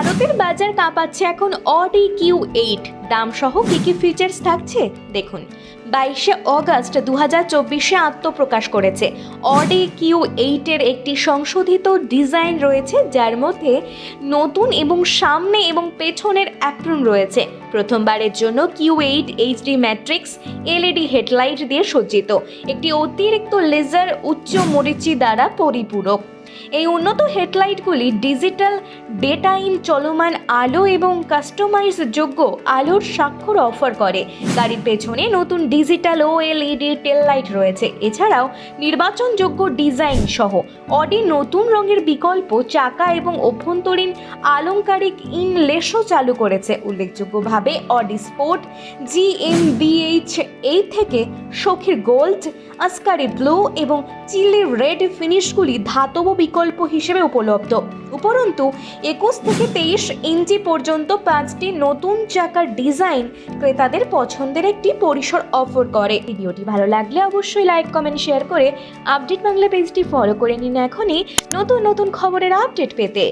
ভারতের বাজার কাঁপাচ্ছে এখন অডি কিউ এইট। দাম সহ কী কী ফিচার্স থাকছে? দেখুন, বাইশে অগস্ট দু হাজার চব্বিশে আত্মপ্রকাশ করেছে। অডি কিউ এইটের একটি সংশোধিত ডিজাইন রয়েছে, যার মধ্যে নতুন এবং সামনে এবং পেছনের অ্যাপ্রন রয়েছে। প্রথমবারের জন্য Q eight HD matrix LED headlight দিয়ে সজ্জিত। একটি অতিরিক্ত লেজার উচ্চ মরিচি দ্বারা পরিপূরক। এই উন্নত হেডলাইটগুলি ডিজিটাল, ডেটা ইন চলমান আলো এবং কাস্টমাইজ যোগ্য আলোর স্বাক্ষর অফার করে। গাড়ির পেছনে নতুন ডিজিটাল ও এলইডি টেল লাইট রয়েছে। এছাড়াও নির্বাচনযোগ্য ডিজাইন সহ অডি নতুন রঙের বিকল্প চাকা এবং অভ্যন্তরীণ আলংকারিক ইনলেসও চালু করেছে। উল্লেখযোগ্যভাবে অডি স্পোর্ট জিএমবিএইচ এই থেকে সখীর গোল্ড, আসকারি ব্লু এবং চিলি রেড ফিনিশগুলি ধাতব বিকল্প হিসেবে উপলব্ধ। উপরন্তু, একুশ থেকে তেইশ ইঞ্চি পর্যন্ত পাঁচটি নতুন চাকার ডিজাইন ক্রেতাদের পছন্দের একটি পরিসর অফার করে। ভিডিওটি ভালো লাগলে অবশ্যই লাইক, কমেন্ট, শেয়ার করে আপডেট বাংলা পেজটি ফলো করে নিন এখনই নতুন নতুন খবরের আপডেট পেতে।